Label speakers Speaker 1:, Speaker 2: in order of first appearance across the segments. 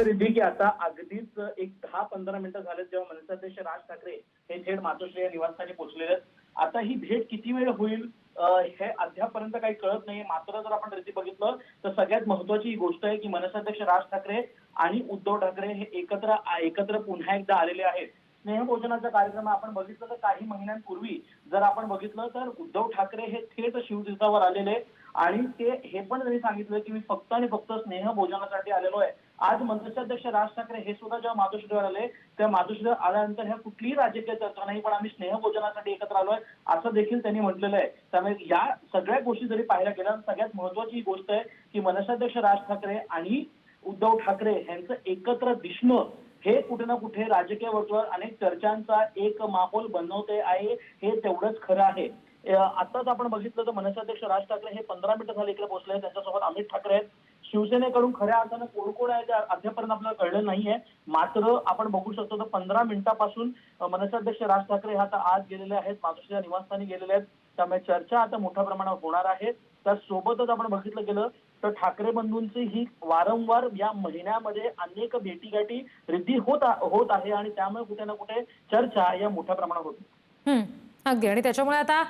Speaker 1: बघतोय रिद्धी की आता अगदीच एक दहा पंधरा मिनिटं झालेत जेव्हा मनसाध्यक्ष राज ठाकरे हे थेट मातोश्री या निवासस्थानी पोहोचलेले आहेत. आता ही भेट किती वेळ होईल हे अद्यापर्यंत काही कळत नाही मात्र जर आपण रिद्धी बघितलं तर सगळ्यात महत्वाची ही गोष्ट आहे की मनसाध्यक्ष राज ठाकरे आणि उद्धव ठाकरे हे एकत्र एकत्र पुन्हा एकदा आलेले आहेत. स्नेहभोजनाचा कार्यक्रम आपण बघितलं तर काही महिन्यांपूर्वी जर आपण बघितलं तर उद्धव ठाकरे हे थेट शिवतीर्थावर आलेले आणि ते हे पण त्यांनी सांगितलं की मी फक्त आणि फक्त स्नेहभोजनासाठी आलेलो आहे. आज मनसेचे राज ठाकरे हे सुद्धा जेव्हा मातोश्रीवर आले त्या मातोश्रीवर आल्यानंतर ह्या कुठलीही राजकीय चर्चा नाही पण आम्ही स्नेहभोजनासाठी एकत्र आलोय असं देखील त्यांनी म्हटलेलं आहे. त्यामुळे या सगळ्या गोष्टी जरी पाहिल्या गेल्या सगळ्यात महत्वाची ही गोष्ट आहे की मनसाध्यक्ष राज ठाकरे आणि उद्धव ठाकरे यांचं एकत्र दिसणं हे कुठे ना कुठे राजकीय वर्तुळात अनेक चर्चांचा एक माहोल बनवते आहे हे तेवढंच खरं आहे. आताच आपण बघितलं तर मनसाध्यक्ष राज ठाकरे हे पंधरा मिनिटं झाले इकडे पोहोचले त्यांच्यासोबत अमित ठाकरे आहेत. शिवसेनेकडून खऱ्या अर्थानं कोण कोण आहे ते अद्यापर्यंत आपल्याला कळलं नाहीये. मात्र आपण बघू शकतो तर पंधरा मिनिटापासून अं, मनसाध्यक्ष राज ठाकरे हे आता आज गेलेले आहेत मातोश्रीच्या निवासस्थानी गेलेले आहेत. त्यामुळे चर्चा आता मोठ्या प्रमाणावर होणार आहे. त्यासोबतच आपण बघितलं गेलं तर ठाकरे बंधूंची ही वारंवार या महिन्यामध्ये अनेक भेटीगाठी रिद्धी होत होत आहे आणि त्यामुळे कुठे ना कुठे चर्चा या मोठ्या प्रमाणावर होती.
Speaker 2: अगदी. आणि त्याच्यामुळे आता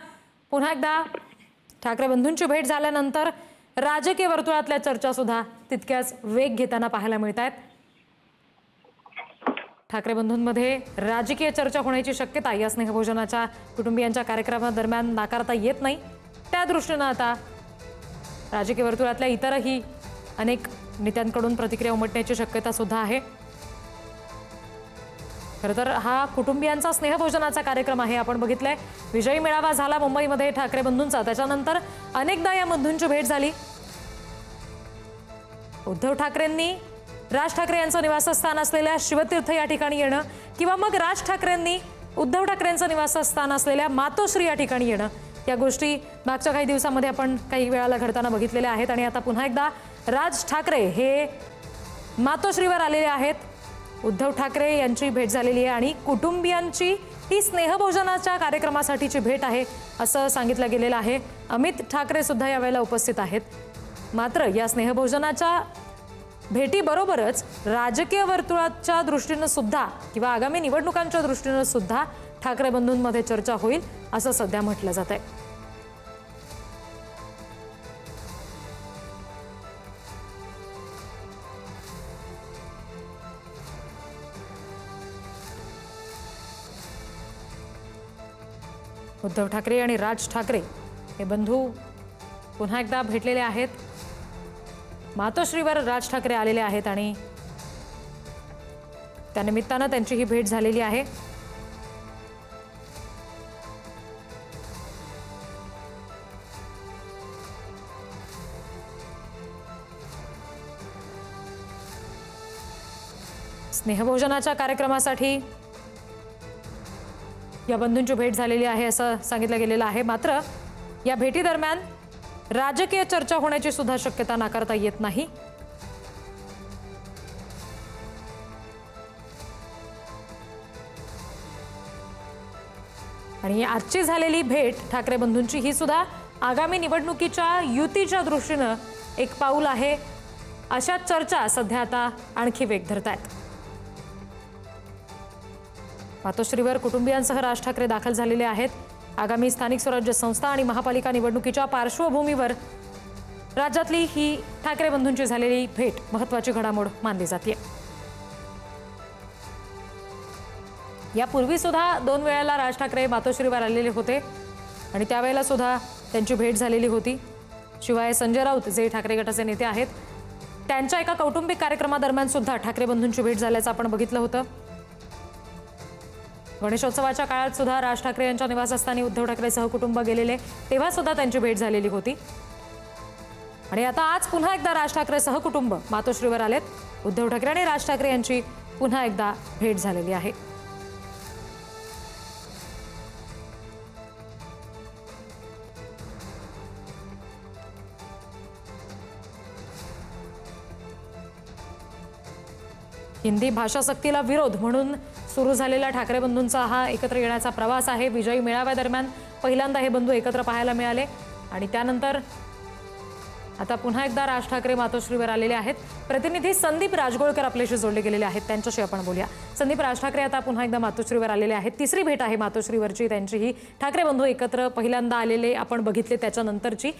Speaker 2: पुन्हा एकदा ठाकरे बंधूंची भेट झाल्यानंतर राजकीय वर्तुळातल्या चर्चा सुद्धा तितक्याच वेग घेताना पाहायला मिळत आहेत ठाकरे बंधूंमध्ये राजकीय चर्चा होण्याची शक्यता या स्नेहभोजनाच्या कुटुंबियांच्या कार्यक्रमादरम्यान नाकारता येत नाही. त्या दृष्टीनं आता राजकीय वर्तुळातल्या इतरही अनेक नेत्यांकडून प्रतिक्रिया उमटण्याची शक्यता सुद्धा आहे. खरं तर हा कुटुंबियांचा स्नेहभोजनाचा कार्यक्रम आहे आपण बघितलंय. विजयी मेळावा झाला मुंबईमध्ये ठाकरे बंधूंचा. त्याच्यानंतर अनेकदा या बंधूंची भेट झाली. उद्धव ठाकरेंनी राज ठाकरे यांचं निवासस्थान असलेल्या शिवतीर्थ या ठिकाणी येणं किंवा मग राज ठाकरेंनी उद्धव ठाकरेंचं निवासस्थान असलेल्या मातोश्री या ठिकाणी येणं. या गोष्टी मागच्या काही दिवसामध्ये आपण काही वेळाला घडताना बघितलेल्या आहेत आणि आता पुन्हा एकदा राज ठाकरे हे मातोश्रीवर आलेले आहेत. उद्धव ठाकरे यांची भेट झालेली आहे आणि कुटुंबियांची ही स्नेहभोजनाच्या कार्यक्रमासाठीची भेट आहे असं सांगितलं गेलेलं आहे. अमित ठाकरे सुद्धा यावेळेला उपस्थित आहेत. मात्र या स्नेहभोजनाच्या भेटीबरोबरच राजकीय वर्तुळाच्या दृष्टीनं सुद्धा किंवा आगामी निवडणुकांच्या दृष्टीनं सुद्धा ठाकरे बंधूंमध्ये चर्चा होईल असं सध्या म्हटलं जात आहे उद्धव ठाकरे आणि राज ठाकरे हे बंधू पुन्हा एकदा भेटलेले आहेत. मातोश्रीवर राज ठाकरे आलेले आहेत आणि त्यानिमित्तानं त्यांची ही भेट झालेली आहे. स्नेहभोजनाच्या कार्यक्रमासाठी या बंधूंची भेट झालेली आहे असं सांगितलं गेलेलं आहे. मात्र या भेटीदरम्यान राजकीय चर्चा होण्याची सुद्धा शक्यता नाकारता येत नाही. आणि आजची झालेली भेट ठाकरे बंधूंची ही सुद्धा आगामी निवडणुकीच्या युतीच्या दृष्टीनं एक पाऊल आहे. अशा चर्चा सध्या आता आणखी वेग धरत आहेत मातोश्रीवर कुटुंबियांसह राज ठाकरे दाखल झालेले आहेत. आगामी स्थानिक स्वराज्य संस्था आणि महापालिका निवडणुकीच्या पार्श्वभूमीवर राज्यातली ही ठाकरे बंधूंची झालेली भेट महत्वाची घडामोड मानली जाते यापूर्वी सुद्धा दोन वेळेला राज ठाकरे मातोश्रीवर आलेले होते आणि त्यावेळेला सुद्धा त्यांची भेट झालेली होती. शिवाय संजय राऊत जे ठाकरे गटाचे नेते आहेत त्यांच्या एका कौटुंबिक कार्यक्रमादरम्यान सुद्धा ठाकरे बंधूंची भेट झाल्याचं आपण बघितलं होतं. गणेशोत्सवाच्या काळात सुद्धा राज ठाकरे यांच्या निवासस्थानी उद्धव ठाकरे सहकुटुंब गेलेले तेव्हा सुद्धा त्यांची भेट झालेली होती. आणि आता आज पुन्हा एकदा राज ठाकरे सहकुटुंब मातोश्रीवर आलेत. उद्धव ठाकरे आणि राज ठाकरे यांची पुन्हा एकदा भेट झालेली आहे. हिंदी भाषा सक्तीला विरोध म्हणून सुरू झालेला ठाकरे बंधूंचा हा एकत्र येण्याचा प्रवास आहे. विजयी मेळाव्यादरम्यान पहिल्यांदा हे बंधू एकत्र पाहायला मिळाले. आणि त्यानंतर आता पुन्हा एकदा राज ठाकरे मातोश्रीवर आलेले आहेत. प्रतिनिधी संदीप राजगोळकर आपल्याशी जोडले गेलेले आहेत. त्यांच्याशी आपण बोलूया. संदीप राज ठाकरे आता पुन्हा एकदा मातोश्रीवर आलेले आहेत. तिसरी भेट आहे मातोश्रीवरची. त्यांची ही ठाकरे बंधू एकत्र पहिल्यांदा आलेले आपण बघितले त्याच्यानंतरची.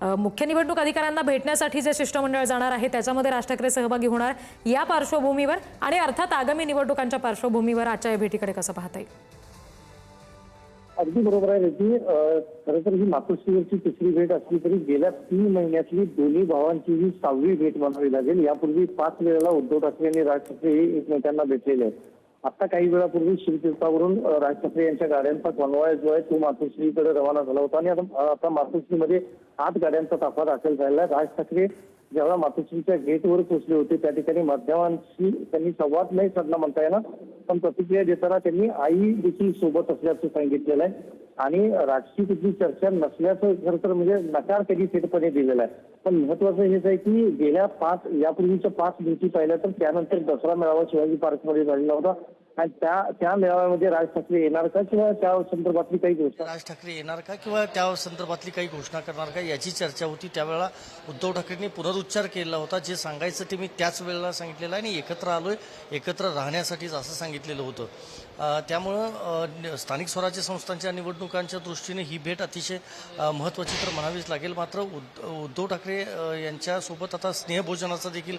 Speaker 2: मुख्य निवडणूक अधिकाऱ्यांना भेटण्यासाठी जे शिष्टमंडळ जाणार आहे. त्याच्यामध्ये राज ठाकरे सहभागी होणार या पार्श्वभूमीवर आणि अर्थात आगामी निवडणुकांच्या पार्श्वभूमीवर आजच्या या भेटीकडे कसं पाहता येईल
Speaker 3: अगदी बरोबर आहे की खरं तर ही मातोश्रीवरची तिसरी भेट असली तरी गेल्या तीन महिन्यातली दोन्ही भावांची ही सहावी भेट म्हणावी लागेल. यापूर्वी पाच वेळेला उद्धव ठाकरे आणि राज ठाकरे हे एकमेकांना भेटलेले आहेत. आता काही वेळापूर्वी शिवतीर्थावरून राज ठाकरे यांच्या गाड्यांचा कॉन्वॉय जो आहे तो मातोश्रीकडे रवाना झाला होता. आणि आता आता मातोश्रीमध्ये आठ गाड्यांचा ताफा दाखल झालेला राज ठाकरे जेव्हा मातोश्रीच्या गेटवर पोहोचले होते त्या ठिकाणी माध्यमांशी त्यांनी संवाद नाही साधला म्हणता येणार पण प्रतिक्रिया देताना त्यांनी आई देखील सोबत असल्याचं सांगितलेलं आहे. आणि राजकीय कुठली चर्चा नसल्याचं खरं तर म्हणजे नकार त्यांनी थेटपणे दिलेला आहे. पण महत्वाचं हेच आहे की गेल्या पाच यापूर्वीच्या पाच दिवशी पाहिल्या तर त्यानंतर दसरा मेळावा शिवाजी पार्कमध्ये झालेला होता. आणि त्या त्या मेळाव्यामध्ये राज ठाकरे येणार का किंवा त्या संदर्भातली काही घोषणा?
Speaker 4: राज ठाकरे येणार का किंवा त्या संदर्भातली काही घोषणा करणार का याची चर्चा होती. त्यावेळेला उद्धव ठाकरेंनी पुनरुच्चार केला होता. जे सांगायचं ते मी त्याच वेळेला सांगितलेलं आहे आणि एकत्र आलोय. एकत्र राहण्यासाठीच असं सांगितलेलं होतं. त्यामुळं स्थानिक स्वराज्य संस्थांच्या निवडणुकांच्या दृष्टीने ही भेट अतिशय महत्त्वाची तर म्हणावीच लागेल. मात्र उद्ध- उद्धव ठाकरे यांच्यासोबत आता स्नेहभोजनाचा देखील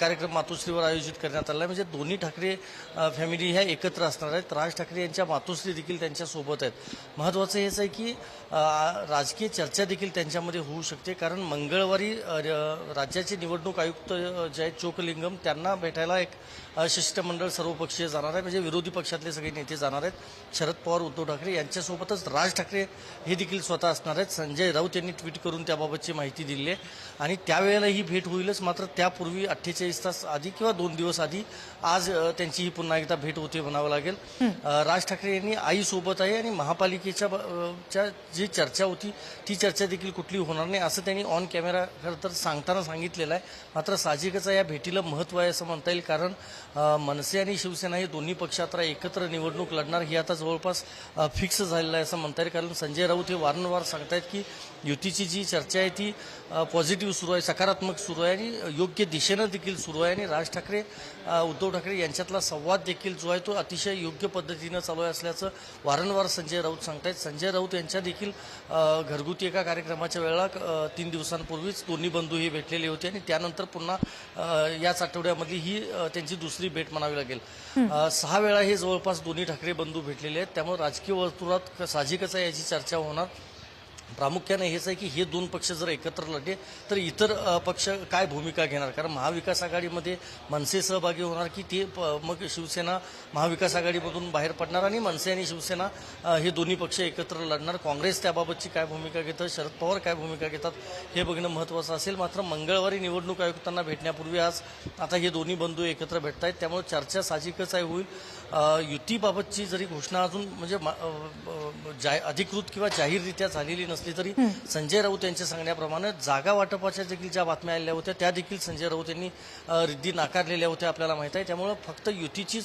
Speaker 4: कार्यक्रम मातोश्रीवर आयोजित करण्यात आला आहे. म्हणजे दोन्ही ठाकरे फॅमिली ह्या एकत्र असणार आहेत. राज ठाकरे यांच्या मातोश्री देखील त्यांच्यासोबत आहेत. महत्त्वाचं हेच आहे की राजकीय चर्चा देखील त्यांच्यामध्ये होऊ शकते. कारण मंगळवारी राज्याचे निवडणूक आयुक्त जे आहेत चोकलिंगम त्यांना भेटायला एक शिष्टमंडळ सर्वपक्षीय जाणार आहे. म्हणजे विरोधी पक्षातले सगळे नेते जाणार आहेत. शरद पवार उद्धव ठाकरे यांच्यासोबतच राज ठाकरे हे देखील स्वतः असणार आहेत. संजय राऊत यांनी ट्विट करून त्याबाबतची माहिती दिली आहे. आणि त्यावेळेला ही भेट होईलच. मात्र त्यापूर्वी अठ्ठेचाळीस तास आधी किंवा दोन दिवस आधी आज त्यांची ही पुन्हा एकदा भेट होते म्हणावं लागेल. राज ठाकरे यांनी आई सोबत आहे आणि महापालिकेच्या च्या जी चर्चा होती ती चर्चा देखील कुठली होणार नाही असं त्यांनी ऑन कॅमेरा खरं तर सांगताना सांगितलेलं आहे. मात्र साहजिकच या भेटीला महत्त्व आहे असं म्हणता येईल कारण मनसे आणि शिवसेना हे दोन्ही पक्ष आता एकत्र निवडणूक लढणार ही आता जवळपास फिक्स झालेलं आहे असं म्हणता येईल कारण संजय राऊत हे वारंवार सांगतायत की युतीची जी चर्चा आहे ती पॉझिटिव्ह सुरू आहे सकारात्मक सुरू आहे आणि योग्य दिशेनं देखील सुरू आहे. आणि राज ठाकरे उद्धव ठाकरे यांच्यातला संवाद देखील जो आहे तो अतिशय योग्य पद्धतीनं चालू आहे असल्याचं वारंवार संजय राऊत सांगतायत. संजय राऊत यांच्या देखील घरगुती एका कार्यक्रमाच्या वेळेला तीन दिवसांपूर्वीच दोन्ही बंधू हे भेटलेले होते आणि त्यानंतर पुन्हा याच आठवड्यामधली ही त्यांची दुसरी भेट म्हणावी लागेल. सहा वेळा हे जवळपास दोन्ही ठाकरे बंधू भेटलेले आहेत. त्यामुळे राजकीय वर्तुळात साहजिकच आहे याची चर्चा होणार. प्रामुख्याने हेच आहे की हे दोन पक्ष जर एकत्र लढले तर इतर पक्ष काय भूमिका घेणार? कारण महाविकास आघाडीमध्ये मनसे सहभागी होणार की ते प- मग शिवसेना महाविकास आघाडीमधून बाहेर पडणार आणि मनसे आणि शिवसेना हे दोन्ही पक्ष एकत्र लढणार. काँग्रेस त्याबाबतची काय भूमिका घेतं शरद पवार काय भूमिका घेतात? हे बघणं महत्त्वाचं असेल. मात्र मंगळवारी निवडणूक आयुक्तांना भेटण्यापूर्वी आज आता हे दोन्ही बंधू एकत्र भेटत आहेत त्यामुळे चर्चा साहजिकच आहे होईल. युतीबाबतची जरी घोषणा अजून म्हणजे मा- जा- अधिकृत किंवा जाहीररित्या झालेली नसली तरी संजय राऊत यांच्या सांगण्याप्रमाणे जागा वाटपाच्या देखील ज्या बातम्या आलेल्या होत्या त्या देखील संजय राऊत यांनी रिद्धी नाकारलेल्या होत्या आपल्याला माहीत आहे. त्यामुळं फक्त युतीचीच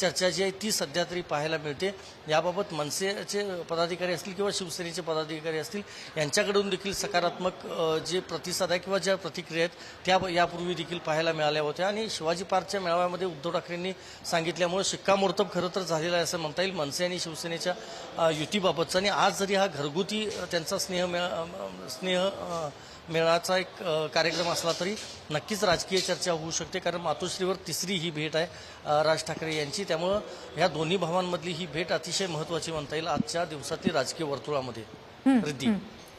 Speaker 4: चर्चा जी आहे ती सध्या तरी पाहायला मिळते. याबाबत मनसेचे पदाधिकारी असतील किंवा शिवसेनेचे पदाधिकारी असतील यांच्याकडून देखील सकारात्मक जे प्रतिसाद आहे किंवा ज्या प्रतिक्रिया आहेत त्या यापूर्वी देखील पाहायला मिळाल्या होत्या. आणि शिवाजी पार्कच्या मेळाव्यामध्ये उद्धव ठाकरेंनी सांगितल्यामुळे शिक्कामोर्तब खरं तर झालेला आहे असं म्हणता येईल. मनसे आणि शिवसेनेच्या युतीबाबतचा. आणि आज जरी हा घरगुती त्यांचा स्नेह मेळा स्नेह मेळाचा एक कार्यक्रम असला तरी नक्कीच राजकीय चर्चा होऊ शकते. कारण मातोश्रीवर तिसरी ही भेट आहे राज ठाकरे यांची. त्यामुळं ह्या दोन्ही भावांमधली ही भेट अतिशय महत्त्वाची म्हणता येईल आजच्या दिवसातली राजकीय वर्तुळामध्ये. रिद्धी.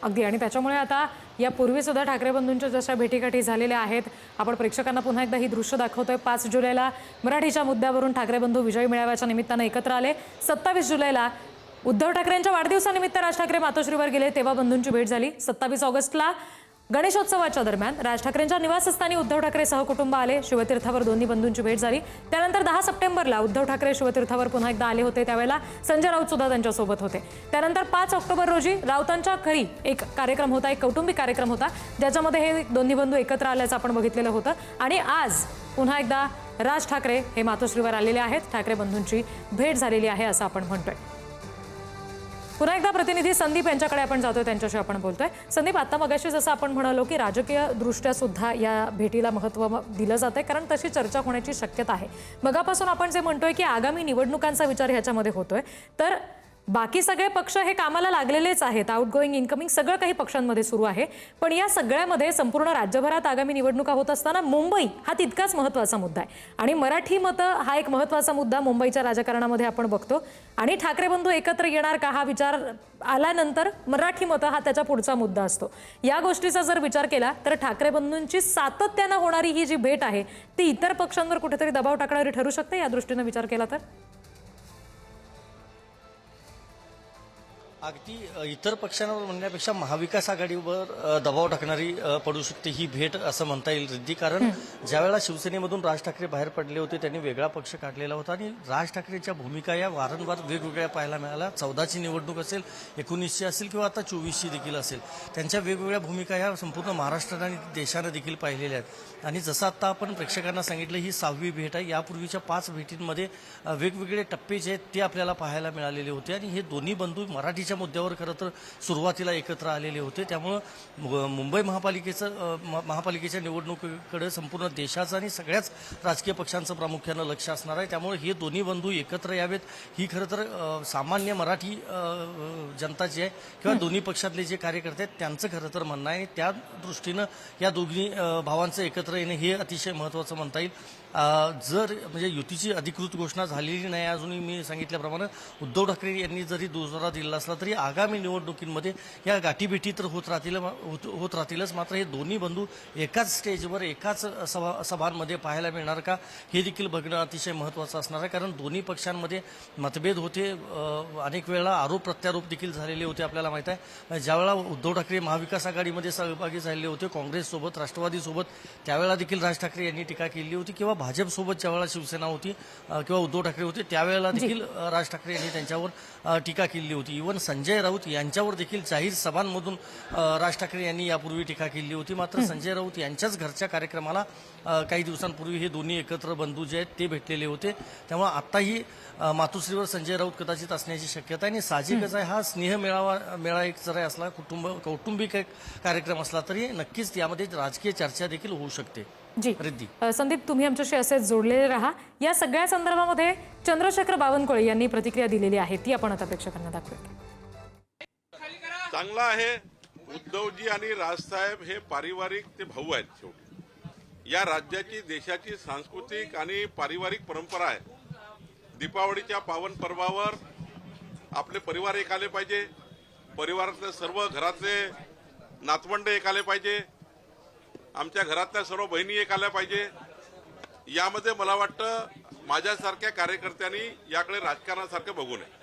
Speaker 2: अगदी. आणि त्याच्यामुळे आता यापूर्वी सुद्धा ठाकरे बंधूंच्या जशा भेटीगाठी झालेल्या आहेत आपण प्रेक्षकांना पुन्हा एकदा ही दृश्य दाखवतोय. पाच जुलैला मराठीच्या मुद्द्यावरून ठाकरे बंधू विजयी मेळाव्याच्या निमित्तानं एकत्र आले. सत्तावीस जुलैला उद्धव ठाकरेंच्या वाढदिवसानिमित्त राज ठाकरे मातोश्रीवर गेले तेव्हा बंधूंची भेट झाली. सत्तावीस ऑगस्टला गणेशोत्सवाच्या दरम्यान राज ठाकरेंच्या निवासस्थानी उद्धव ठाकरे सहकुटुंब आले. शिवतीर्थावर दोन्ही बंधूंची भेट झाली. त्यानंतर दहा सप्टेंबरला उद्धव ठाकरे शिवतीर्थावर पुन्हा एकदा आले होते. त्यावेळेला संजय राऊत सुद्धा त्यांच्यासोबत होते. त्यानंतर पाच ऑक्टोबर रोजी राऊतांच्या घरी एक कार्यक्रम होता एक कौटुंबिक कार्यक्रम होता ज्याच्यामध्ये हे दोन्ही बंधू एकत्र आल्याचं आपण बघितलेलं होतं. आणि आज पुन्हा एकदा राज ठाकरे हे मातोश्रीवर आलेले आहेत. ठाकरे बंधूंची भेट झालेली आहे असं आपण म्हणतोय. पुन्हा एकदा प्रतिनिधी संदीप यांच्याकडे आपण जातोय त्यांच्याशी आपण बोलतोय. संदीप आता मगाशी जसं आपण म्हणालो की राजकीय दृष्ट्या सुद्धा या भेटीला महत्त्व दिलं जात आहे कारण तशी चर्चा होण्याची शक्यता आहे. मगापासून आपण जे म्हणतोय की आगामी निवडणुकांचा विचार ह्याच्यामध्ये होतोय. तर बाकी सगळे पक्ष हे कामाला लागलेलेच आहेत. आउटगोईंग इन्कमिंग इनकमिंग सगळं काही पक्षांमध्ये सुरू आहे. पण या सगळ्यामध्ये संपूर्ण राज्यभरात आगामी निवडणुका होत असताना मुंबई हा तितकाच महत्त्वाचा मुद्दा आहे. आणि मराठी मतं हा एक महत्त्वाचा मुद्दा मुंबईच्या राजकारणामध्ये आपण बघतो. आणि ठाकरे बंधू एकत्र येणार का हा विचार आल्यानंतर मराठी मतं हा त्याच्या पुढचा मुद्दा असतो. या गोष्टीचा जर विचार केला तर ठाकरे बंधूंची सातत्यानं होणारी ही जी भेट आहे ती इतर पक्षांवर कुठेतरी दबाव टाकणारी ठरू शकते? या दृष्टीनं विचार केला तर?
Speaker 4: अगदी इतर पक्षांवर म्हणण्यापेक्षा महाविकास आघाडीवर दबाव टाकणारी पडू शकते ही भेट असं म्हणता येईल रिद्धी. कारण ज्यावेळेला शिवसेनेमधून राज ठाकरे बाहेर पडले होते त्यांनी वेगळा पक्ष काढलेला होता आणि राज ठाकरेच्या भूमिका या वारंवार वेगवेगळ्या पाहायला मिळाल्या. चौदाची निवडणूक असेल एकोणीसची असेल किंवा आता चोवीसची देखील असेल त्यांच्या वेगवेगळ्या भूमिका या संपूर्ण महाराष्ट्रात आणि देशानं देखील पाहिलेल्या आहेत. आणि जसं आता आपण प्रेक्षकांना सांगितलं ही सहावी भेट आहे. यापूर्वीच्या पाच भेटींमध्ये वेगवेगळे टप्पे जे आहेत ते आपल्याला पाहायला मिळालेले होते. आणि हे दोन्ही बंधू मराठीच्या मुद्द्यावर खरं तर सुरुवातीला एकत्र आलेले होते. त्यामुळं मुंबई महापालिकेचं महापालिकेच्या निवडणुकीकडे संपूर्ण देशाचं आणि सगळ्याच राजकीय पक्षांचं प्रामुख्यानं लक्ष असणार आहे. त्यामुळे हे दोन्ही बंधू एकत्र यावेत. ही खरं तर सामान्य मराठी जनता जी आहे किंवा दोन्ही पक्षातले जे कार्यकर्ते आहेत त्यांचं खरं तर म्हणणं आहे. आणि त्या दृष्टीनं या दोन्ही भावांचं एकत्र येणं हे अतिशय महत्त्वाचं म्हणता येईल. जर म्हणजे युतीची अधिकृत घोषणा झालेली नाही अजूनही मी सांगितल्याप्रमाणे उद्धव ठाकरे यांनी जरी दुजोरा दिला असला तरी आगामी निवडणुकीमध्ये या गाठीभेटी तर होत राहतील होत होत राहतीलच. मात्र हे दोन्ही बंधू एकाच स्टेजवर एकाच सभा सभांमध्ये पाहायला मिळणार का हे देखील बघणं अतिशय महत्त्वाचं असणार आहे. कारण दोन्ही पक्षांमध्ये मतभेद होते. अनेक वेळा आरोप प्रत्यारोप देखील झालेले होते आपल्याला माहीत आहे. ज्यावेळेला उद्धव ठाकरे महाविकास आघाडीमध्ये सहभागी झालेले होते काँग्रेससोबत राष्ट्रवादीसोबत त्यावेळेला देखील राज ठाकरे यांनी टीका केली होती किंवा भाजपसोबत ज्यावेळेला शिवसेना होती किंवा उद्धव ठाकरे होते त्यावेळेला देखील राज ठाकरे यांनी त्यांच्यावर टीका केली होती. इव्हन संजय राऊत यांच्यावर देखील जाहीर सभांमधून राज ठाकरे यांनी यापूर्वी टीका केली होती. मात्र संजय राऊत यांच्याच घरच्या कार्यक्रमाला काही दिवसांपूर्वी हे दोन्ही एकत्र बंधू जे आहेत ते भेटलेले होते. त्यामुळे आताही अ, मातोश्रीवर संजय राऊत कदाचित असण्याची शक्यता आहे. आणि साहजिकच आहे हा स्नेह मेळावा मेळा एक जरा असला कुटुंब कौटुंबिक एक कार्यक्रम असला तरी नक्कीच यामध्ये राजकीय चर्चा देखील होऊ शकते.
Speaker 2: जी.
Speaker 4: रिद्धी.
Speaker 2: संदीप तुम्ही आमच्याशी असेच जोडलेले राहा. या सगळ्या संदर्भामध्ये चंद्रशेखर बावनकुळे यांनी प्रतिक्रिया दिलेली आहे ती आपण आता प्रेक्षकांना दाखवूया
Speaker 5: चांगला आहे उद्धवजी आणि राजसाहेब हे पारिवारिक ते भाऊ आहेत शेवटी. या राज्याची देशाची सांस्कृतिक आणि पारिवारिक परंपरा आहे. दीपावलीच्या पावन पर्वावर आपले परिवार एक आले पाहिजे. परिवारातले सर्व घरातले नातवंड एक आले पाहिजे. आमच्या घरातल्या सर्व बहिणी एक आल्या पाहिजे. यामध्ये मला वाटतं माझ्यासारख्या कार्यकर्त्यांनी याकडे राजकारणासारखं बघू नये.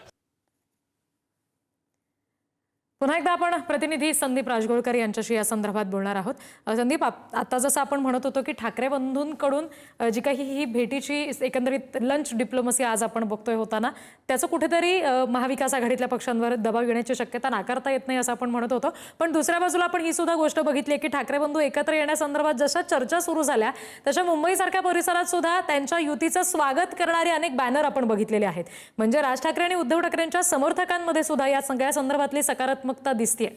Speaker 2: पुन्हा एकदा आपण प्रतिनिधी संदीप राजगोळकर यांच्याशी या संदर्भात बोलणार आहोत. संदीप आता जसं आपण म्हणत होतो की ठाकरे बंधूंकडून जी काही ही भेटीची एकंदरीत लंच डिप्लोमसी आज आपण बघतोय होताना त्याचं कुठेतरी महाविकास आघाडीतल्या पक्षांवर दबाव येण्याची शक्यता नाकारता येत नाही असं आपण म्हणत होतो. पण दुसऱ्या बाजूला आपण ही सुद्धा गोष्ट बघितली आहे की ठाकरे बंधू एकत्र येण्यासंदर्भात जशा चर्चा सुरू झाल्या तशा मुंबईसारख्या परिसरात सुद्धा त्यांच्या युतीचं स्वागत करणारे अनेक बॅनर आपण बघितलेले आहेत. म्हणजे राज ठाकरे आणि उद्धव ठाकरेंच्या समर्थकांमध्ये सुद्धा या सगळ्या संदर्भातली सकारात्मकता दिसतीये.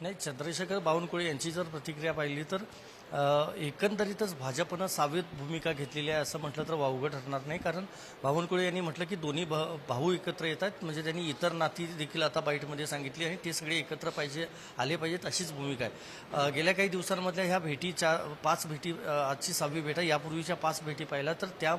Speaker 4: नाही चंद्रशेखर बावनकुळे यांची जर प्रतिक्रिया पाहिली तर एकंदरीतच भाजपनं सावेत भूमिका घेतलेली आहे असं म्हटलं तर वावगं ठरणार नाही. कारण बावनकुळे यांनी म्हटलं की दोन्ही भा भाऊ एकत्र येतात. म्हणजे त्यांनी इतर नाती देखील आता बाईटमध्ये सांगितली आणि ते सगळे एकत्र पाहिजे आले पाहिजेत अशीच भूमिका आहे. गेल्या काही दिवसांमधल्या ह्या भेटी चार पाच भेटी आजची सहावी भेट आहे. यापूर्वीच्या पाच भेटी पाहिल्या तर त्या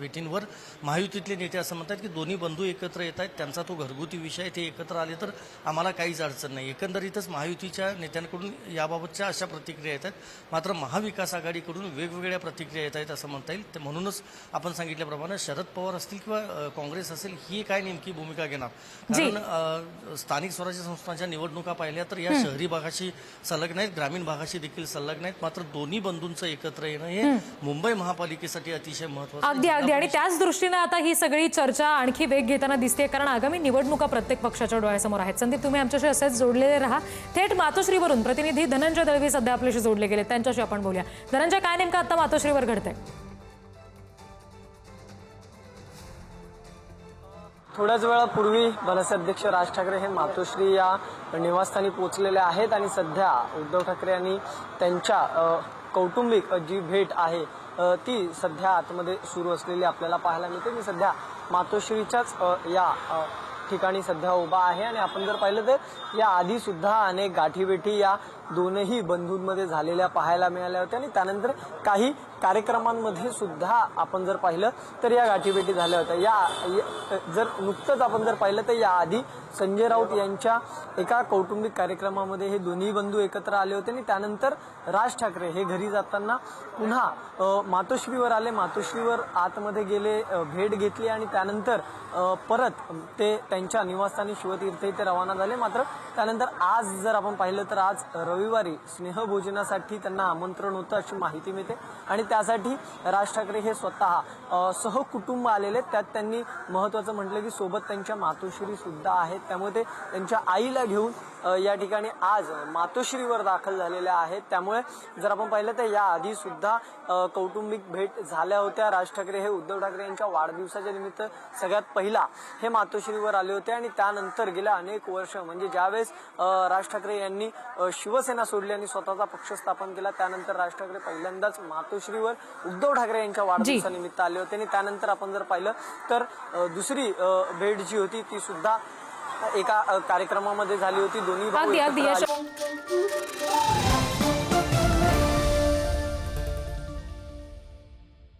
Speaker 4: भेटींवर महायुतीतले नेते असं म्हणतात की दोन्ही बंधू एकत्र येत आहेत. त्यांचा तो घरगुती विषय आहे. ते एकत्र आले तर आम्हाला काहीच अडचण नाही. एकंदरीतच महायुतीच्या नेत्यांकडून याबाबतच्या अशा प्रतिक्रिया येत आहेत. मात्र महाविकास आघाडीकडून वेगवेगळ्या प्रतिक्रिया येत आहेत असं म्हणता येईल. तर म्हणूनच आपण सांगितल्याप्रमाणे शरद पवार असतील किंवा काँग्रेस असेल ही काय नेमकी भूमिका घेणार? कारण स्थानिक स्वराज्य संस्थांच्या निवडणुका पाहिल्या तर या शहरी भागाशी संलग्न आहेत ग्रामीण भागाशी देखील संलग्न आहेत मात्र दोन्ही बंधूंचं एकत्र येणं हे मुंबई महापालिकेसाठी अतिशय महत्वाचं.
Speaker 2: अगदी अगदी. आणि त्याच दृष्टीनं आता ही सगळी चर्चा आणखी वेग घेताना दिसते कारण आगामी निवडणुका प्रत्येक पक्षाच्या डोळ्यासमोर आहेत. संदीप तुम्ही आमच्याशी असेच जोडलेले राहा. थेट मातोश्रीवरून प्रतिनिधी धनंजय दळवी सध्या आपल्याशी जोडले गेले त्यांच्याशी आपण बोलूया. धनंजय काय नेमकं आता मातोश्रीवर घडतंय?
Speaker 6: थोड्याच वेळापूर्वी मनसे अध्यक्ष राज ठाकरे हे मातोश्री या निवासस्थानी पोहोचलेले आहेत आणि सध्या उद्धव ठाकरे यांनी त्यांच्या कौटुंबिक जी भेट आहे ती सध्या आतमध्ये सुरू असलेली आपल्याला पाहायला मिळते. मी सध्या मातोश्रीच्याच या ठिकाणी सध्या उभा आहे आणि आपण जर पाहिलं तर या आधी सुद्धा अनेक गाठीबेठी या दोनही बंधूंमध्ये झालेल्या पाहायला मिळाल्या होत्या आणि त्यानंतर काही कार्यक्रमांमध्ये सुद्धा आपण जर पाहिलं तर या गाठीभेटी झाल्या होत्या. या जर नुकतंच आपण जर पाहिलं तर याआधी संजय राऊत यांच्या एका कौटुंबिक कार्यक्रमामध्ये हे दोन्ही बंधू एकत्र आले होते आणि त्यानंतर राज ठाकरे हे घरी जाताना पुन्हा मातोश्रीवर आले. मातोश्रीवर आतमध्ये गेले भेट घेतली आणि त्यानंतर परत ते त्यांच्या निवासस्थानी शिवतीर्थ इथे रवाना झाले. मात्र त्यानंतर आज जर आपण पाहिलं तर आज रविवारी स्नेहभोजनासाठी त्यांना आमंत्रण होतं अशी माहिती मिळते. आणि त्यासाठी राज ठाकरे हे स्वतः सहकुटुंब आलेले त्यात त्यांनी महत्वाचं म्हटलं की सोबत त्यांच्या मातोश्री सुद्धा आहेत. त्यामुळे ते त्यांच्या आईला घेऊन या ठिकाणी आज मातोश्रीवर दाखल झालेल्या आहेत. त्यामुळे जर आपण पाहिलं तर या आधी सुद्धा कौटुंबिक भेट झाल्या होत्या. राज ठाकरे हे उद्धव ठाकरे यांच्या वाढदिवसाच्या निमित्त सगळ्यात पहिला हे मातोश्रीवर आले होते आणि त्यानंतर गेल्या अनेक वर्ष म्हणजे ज्यावेळेस राज ठाकरे यांनी शिवसेना सोडली आणि स्वतःचा पक्ष स्थापन केला त्यानंतर राज ठाकरे पहिल्यांदाच मातोश्रीवर उद्धव ठाकरे यांच्या वाढदिवसानिमित्त आले होते. आणि त्यानंतर आपण जर पाहिलं तर दुसरी भेट जी होती ती सुद्धा एका कार्यक्रमामध्ये झाली होती दोन्ही
Speaker 2: अगदी अगदी.